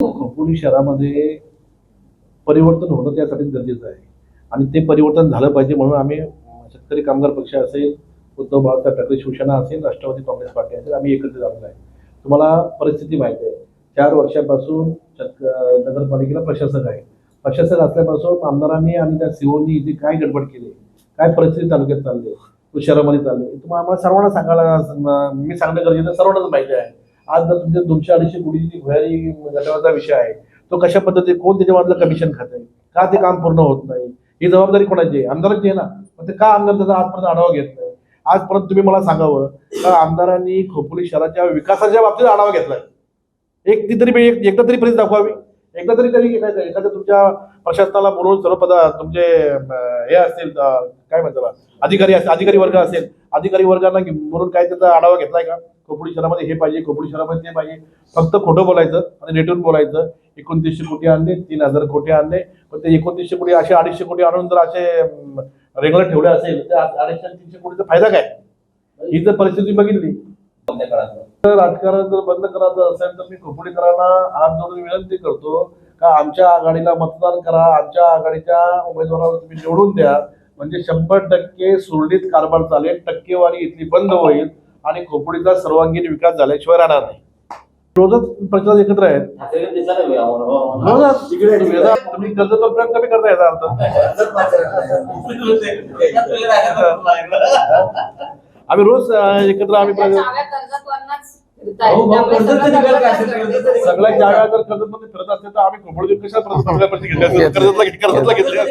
खोपोली शहरामध्ये परिवर्तन होणं त्यासाठी गरजेचं आहे. आणि ते परिवर्तन झालं पाहिजे म्हणून आम्ही शेतकरी कामगार पक्ष असेल उद्धव बाळासाहेब ठाकरे शिवसेना असेल राष्ट्रवादी काँग्रेस पार्टी असेल आम्ही एकत्र आलेलो आहे तुम्हाला परिस्थिती माहिती आहे. चार वर्षापासून नगरपालिकेला प्रशासक आहे. प्रशासक असल्यापासून आमदारांनी आणि त्या सीओनी इथे काय गडबड केली? काय परिस्थिती तालुक्यात चालली? शहरामध्ये चालली? तुम्हाला आम्हाला सर्वांना सांगायला मी सांगणं गरजेचं सर्वांनाच माहिती आहे. आज जर तुमच्या दोनशे अडीचशे कोटीची भुयारी गटाचा विषय आहे तो कशा पद्धतीने कोण त्याच्यामधलं कमिशन खात आहे? का ते काम पूर्ण होत नाही? ही जबाबदारी कोणाची आहे? आमदारांची आहे ना. पण ते का आमदार त्याचा आजपर्यंत आढावा घेत नाही? आजपर्यंत तुम्ही मला सांगावं का आमदारांनी खोपोली शहराच्या विकासाच्या बाबतीत आढावा घेतलाय एक ती तरी एक- एकदा तरी प्रेस दाखवावी. एकदा तरी तरी एखाद्या तुमच्या प्रशासनाला बोलवून सर्व पदा तुमचे हे असतील काय म्हणतात अधिकारी अधिकारी वर्ग असेल अधिकारी वर्गांना बोलून काय त्याचा आढावा घेतलाय का? खोपोली शहरामध्ये हे पाहिजे खोपोली शहरामध्ये ते पाहिजे. फक्त खोटं बोलायचं आणि रेटून बोलायचं. एकोणतीसशे कोटी आणले तीन हजार कोटी आणले. पण ते एकोणतीसशे कोटी असे अडीचशे कोटी आणून जर असे रेग्युलर ठेवले असेल तर अडीचशे तीनशे कोटीचा फायदा काय? ही जर परिस्थिती बघितली. तर राजकारण जर बंद करायचं असेल तर मी खोपोलीकरांना हात जोडून विनंती करतो. का आमच्या आघाडीला मतदान करा आमच्या आघाडीच्या उमेदवाराला तुम्ही निवडून द्या. म्हणजे शंभर टक्के सुरळीत कारभार चालेल टक्केवारी इथली बंद होईल. आणि खोपोलीचा सर्वांगीण विकास झाल्याशिवाय राहणार नाही. रोजच प्रचार एकत्र आहेत. तुम्ही कर्ज प्रयत्न कमी करता याचा अर्थ. आम्ही रोज एकत्र आम्ही कर्जतवाल्यांनाच हो, हो, कर्जत निघाल का? कर्जत- सगळ्या ज्या जर कर्जतमध्ये फिरत असते तर आम्ही खोबड कशा कर्जतला घेतल्या कर्जतला घेतल्या